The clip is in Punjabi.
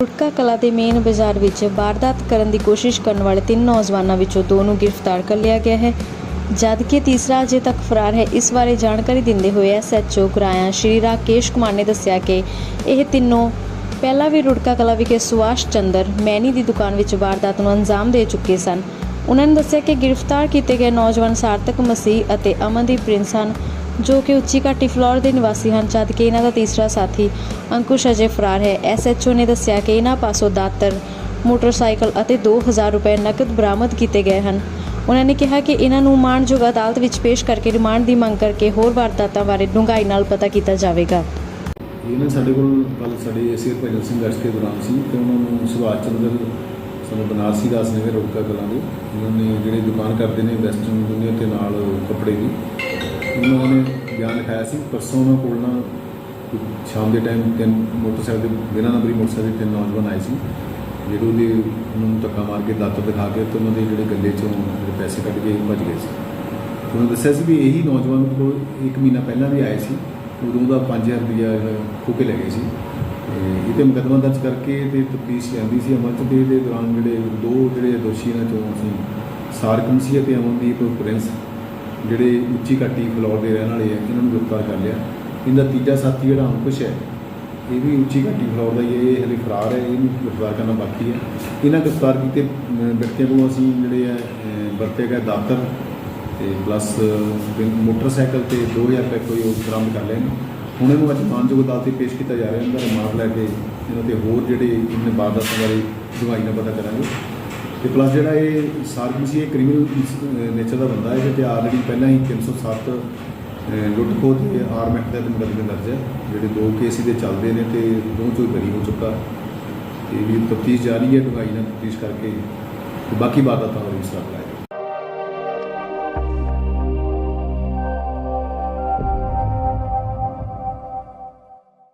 ਰੁੜਕਾ ਕਲਾ ਦੇ ਮੇਨ ਬਾਜ਼ਾਰ ਵਿੱਚ ਵਾਰਦਾਤ ਕਰਨ ਦੀ ਕੋਸ਼ਿਸ਼ ਕਰਨ ਵਾਲੇ ਤਿੰਨ ਨੌਜਵਾਨਾਂ ਵਿੱਚੋਂ ਦੋ ਨੂੰ ਗ੍ਰਿਫਤਾਰ ਕਰ ਲਿਆ ਗਿਆ ਹੈ। ਜਦਕਿ ਤੀਸਰਾ ਅਜੇ ਤੱਕ ਫਰਾਰ ਹੈ, ਇਸ ਬਾਰੇ ਜਾਣਕਾਰੀ ਦਿੰਦੇ ਹੋਏ ਐਸਐਚਓ ਕਰਾਇਆ ਸ਼੍ਰੀ ਰਾਕੇਸ਼ ਕੁਮਾਰ ਨੇ ਦੱਸਿਆ ਕਿ ਇਹ ਤਿੰਨੋਂ ਪਹਿਲਾਂ ਵੀ ਰੁੜਕਾ ਕਲਾ ਵਿਖੇ ਸੁਆਸ਼ ਚੰਦਰ ਮੈਨੀ ਦੀ ਦੁਕਾਨ ਵਿੱਚ ਵਾਰਦਾਤ ਨੂੰ ਅੰਜਾਮ ਦੇ ਚੁੱਕੇ ਸਨ। ਉਹਨਾਂ ਨੇ ਦੱਸਿਆ ਕਿ ਗ੍ਰਿਫਤਾਰ ਕੀਤੇ ਗਏ ਨੌਜਵਾਨ ਸਾਰਤਕ ਮਸੀਹ ਅਤੇ ਅਮਨਦੀਪ ਪ੍ਰਿੰਸ ਹਨ ਜੋ ਕਿ ਉੱਚੀ ਘਾਟੀ ਫਲੋਰ ਦੇ ਨਿਵਾਸੀ ਹਨ। ਜਦਕਿ ਇਹਨਾਂ ਦਾ ਤੀਸਰਾ ਸਾਥੀ ਅੰਕੁਸ਼ ਅਜੇ ਫਰਾਰ ਹੈ। ਐਸਐਚਓ ਨੇ ਦੱਸਿਆ ਕਿ ਇਹਨਾਂ ਪਾਸੋਂ ਦਾਤਰ, ਮੋਟਰਸਾਈਕਲ ਅਤੇ 2000 ਰੁਪਏ ਨਕਦ ਬਰਾਮਦ ਕੀਤੇ ਗਏ ਹਨ। ਉਹਨਾਂ ਨੇ ਕਿਹਾ ਕਿ ਇਹਨਾਂ ਨੂੰ ਮਾਣਯੋਗ ਅਦਾਲਤ ਵਿੱਚ ਪੇਸ਼ ਕਰਕੇ ਰਿਮਾਂਡ ਦੀ ਮੰਗ ਕਰਕੇ ਹੋਰ ਵਾਰਦਾਤਾਂ ਬਾਰੇ ਡੂੰਘਾਈ ਨਾਲ ਪਤਾ ਕੀਤਾ ਜਾਵੇਗਾ। ਇਹ ਸਾਡੇ ਕੋਲ ਕੱਲ ਸਾਡੇ ਸਿਰ ਭਜਨ ਸਿੰਘ ਗਸ਼ਤ ਦੇ ਦੌਰਾਨ ਸੀ ਤੇ ਉਹਨਾਂ ਨੂੰ ਸੁਭਾਸ਼ ਚੰਦਰ, ਸਾਨੂੰ ਬਨਾਰਸੀ ਦਾਸ ਨੇ ਰੋਕਾ ਕਲਾਂ ਦੇ। ਉਹਨਾਂ ਨੇ ਜਿਹੜੇ ਦੁਕਾਨ ਕਰਦੇ ਨੇ ਵੈਸਟਰਨ ਦੁਨੀਆ ਤੇ ਨਾਲ ਕੱਪੜੇ ਦੀ ਉਹਨਾਂ ਨੇ ਬਿਆਨ ਲਿਖਾਇਆ ਸੀ, ਪਰਸੋਂ ਉਹਨਾਂ ਕੋਲ ਨਾ ਸ਼ਾਮ ਦੇ ਟਾਈਮ ਤਿੰਨ ਮੋਟਰਸਾਈਕਲ ਦੇ, ਬਿਨਾਂ ਨੰਬਰੀ ਮੋਟਰਸਾਈਕਲ ਦੇ ਤਿੰਨ ਨੌਜਵਾਨ ਆਏ ਸੀ, ਜਿਹੜੇ ਉਹਦੇ, ਉਹਨਾਂ ਨੂੰ ਧੱਕਾ ਮਾਰ ਕੇ ਦਾਤਰ ਦਿਖਾ ਕੇ ਤੇ ਉਹਨਾਂ ਦੇ ਜਿਹੜੇ ਗੱਲੇ ਚੋਂ ਜਿਹੜੇ ਪੈਸੇ ਕੱਢ ਕੇ ਭੱਜ ਗਏ ਸੀ। ਉਹਨਾਂ ਦੱਸਿਆ ਸੀ ਵੀ ਇਹੀ ਨੌਜਵਾਨ ਕੋਲ ਇੱਕ ਮਹੀਨਾ ਪਹਿਲਾਂ ਵੀ ਆਏ ਸੀ, ਉਦੋਂ ਦਾ 5000 ਰੁਪਇਆ ਜਿਹੜਾ ਖੋਹ ਕੇ ਲੈ ਗਏ ਸੀ। ਤੇ ਇਹ ਤੇ ਮੁਕੱਦਮਾ ਦਰਜ ਕਰਕੇ ਤੇ ਤਫਤੀਸ਼ ਜਾਂਦੀ ਸੀ ਅਮਰ ਦੇ ਦੇ ਦੌਰਾਨ ਜਿਹੜੇ ਦੋ ਜਿਹੜੇ ਦੋਸ਼ੀ ਇਹਨਾਂ ਚੋਂ ਅਸੀਂ ਸਾਰਕਮ ਸੀ ਅਤੇ ਅਮਨਦੀਪ ਪ੍ਰਿੰਸ ਜਿਹੜੇ ਉੱਚੀ ਘਾਟੀ ਫਲੋਰ ਦੇ ਰਹਿਣ ਵਾਲੇ ਆ ਇਹਨਾਂ ਨੂੰ ਗ੍ਰਿਫਤਾਰ ਕਰ ਲਿਆ। ਇਹਦਾ ਤੀਜਾ ਸਾਥੀ ਜਿਹੜਾ ਅੰਕੁਸ਼ ਹੈ ਇਹ ਵੀ ਉੱਚੀ ਘਾਟੀ ਫਲੋਰ ਦਾ ਹੀ ਹੈ, ਇਹ ਹਲੇ ਫਰਾਰ ਹੈ ਇਹਨੂੰ ਗ੍ਰਿਫਤਾਰ ਕਰਨਾ ਬਾਕੀ ਹੈ। ਇਹਨਾਂ ਗ੍ਰਿਫਤਾਰ ਕੀਤੇ ਅਮ, ਵਿਅਕਤੀਆਂ ਕੋਲੋਂ ਅਸੀਂ ਜਿਹੜੇ ਆ ਅਮ, ਵਰਤੇ ਗਏ ਦਾਤਰ ਤੇ ਪਲੱਸ ਮੋਟਰਸਾਈਕਲ ਤੇ 2000 ਰੁਪਏ ਕੋਈ ਉਹ ਬਰਾਮਦ ਕਰ ਲਏ ਨੇ। ਹੁਣ ਇਹਨੂੰ ਅੱਜ ਮਾਨਯੋਗ ਅਦਾਲਤ 'ਤੇ ਪੇਸ਼ ਕੀਤਾ ਜਾ ਰਿਹਾ ਇਹਨਾਂ ਦਾ ਰਿਮਾਂਡ ਲੈ ਕੇ ਇਹਨਾਂ ਤੇ ਹੋਰ ਜਿਹੜੇ ਇਹਨਾਂ ਵਾਰਦਾਤਾਂ ਬਾਰੇ ਡੂੰਘਾਈ ਨਾਲ ਪਤਾ ਕਰਾਂਗੇ। ਤੇ ਪਲੱਸ ਜਿਹੜਾ ਇਹ ਸਾਰਕ ਸੀ ਇਹ ਕ੍ਰਿਮੀਨਲ ਨੇਚਰ ਦਾ ਬੰਦਾ ਹੈ ਤੇ ਆਲਰੇਡੀ ਪਹਿਲਾਂ ਹੀ 307 ਅਹ, ਲੁੱਟ ਖੋਹ ਤੇ ਆਰਮ ਐਕਟ ਦੇ ਮੁਕੱਦਮੇ ਦਰਜ ਹੈ। ਜਿਹੜੇ ਦੋ ਕੇਸ ਇਹਦੇ ਚੱਲਦੇ ਨੇ ਤੇ ਦੋ ਚੋਂ ਹੀ ਬਰੀ ਹੋ ਚੁੱਕਾ। ਤੇ ਵੀ ਤਫਤੀਸ਼ ਜਾਰੀ ਹੈ ਡੂੰਘਾਈ ਨਾਲ ਤਫਤੀਸ਼ ਕਰਕੇ ਤੇ ਬਾਕੀ ਵਾਰਦਾਤਾਂ ਬਾਰੇ ਵਿਸਤਾਰ ਕਰਾਂਗੇ